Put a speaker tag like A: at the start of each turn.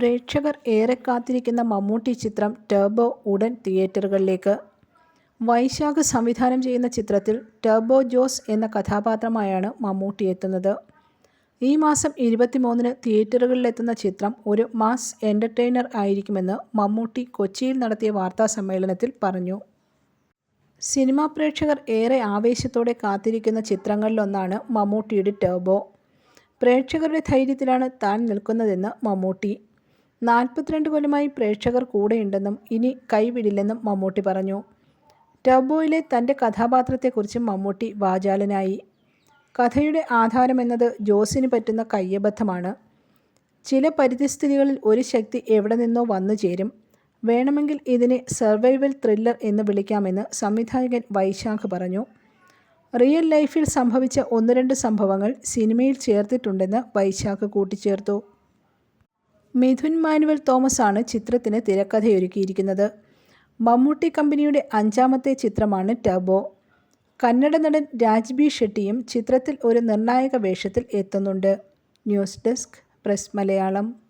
A: പ്രേക്ഷകർ ഏറെ കാത്തിരിക്കുന്ന മമ്മൂട്ടി ചിത്രം ടർബോ ഉടൻ തിയേറ്ററുകളിലേക്ക്. വൈശാഖ് സംവിധാനം ചെയ്യുന്ന ചിത്രത്തിൽ ടർബോ ജോസ് എന്ന കഥാപാത്രമായാണ് മമ്മൂട്ടി എത്തുന്നത്. ഈ മാസം ഇരുപത്തിമൂന്നിന് തിയേറ്ററുകളിലെത്തുന്ന ചിത്രം ഒരു മാസ് എന്റർടൈനർ ആയിരിക്കുമെന്ന് മമ്മൂട്ടി കൊച്ചിയിൽ നടത്തിയ വാർത്താ സമ്മേളനത്തിൽ പറഞ്ഞു. സിനിമാ പ്രേക്ഷകർ ഏറെ ആവേശത്തോടെ കാത്തിരിക്കുന്ന ചിത്രങ്ങളിലൊന്നാണ് മമ്മൂട്ടിയുടെ ടർബോ. പ്രേക്ഷകരുടെ ധൈര്യത്തിലാണ് താൻ നിൽക്കുന്നതെന്ന് മമ്മൂട്ടി. നാൽപ്പത്തിരണ്ട് കൊല്ലമായി പ്രേക്ഷകർ കൂടെയുണ്ടെന്നും ഇനി കൈവിടില്ലെന്നും മമ്മൂട്ടി പറഞ്ഞു. ടബോയിലെ തന്റെ കഥാപാത്രത്തെക്കുറിച്ച് മമ്മൂട്ടി വാചാലനായി. കഥയുടെ ആധാരമെന്നത് ജോസിന് പറ്റുന്ന കയ്യബദ്ധമാണ്. ചില പരിതസ്ഥിതികളിൽ ഒരു ശക്തി എവിടെ നിന്നോ വന്നു ചേരും. വേണമെങ്കിൽ ഇതിനെ സർവൈവൽ ത്രില്ലർ എന്ന് വിളിക്കാമെന്ന് സംവിധായകൻ വൈശാഖ് പറഞ്ഞു. റിയൽ ലൈഫിൽ സംഭവിച്ച ഒന്ന് രണ്ട് സംഭവങ്ങൾ സിനിമയിൽ ചേർത്തിട്ടുണ്ടെന്ന് വൈശാഖ് കൂട്ടിച്ചേർത്തു. മിഥുൻ മാനുവൽ തോമസ് ആണ് ചിത്രത്തിന് തിരക്കഥയൊരുക്കിയിരിക്കുന്നത്. മമ്മൂട്ടി കമ്പനിയുടെ അഞ്ചാമത്തെ ചിത്രമാണ് ടബോ കന്നഡ നടൻ രാജ്ബി ഷെട്ടിയും ചിത്രത്തിൽ ഒരു നിർണായക വേഷത്തിൽ എത്തുന്നുണ്ട്. News desk press Malayalam.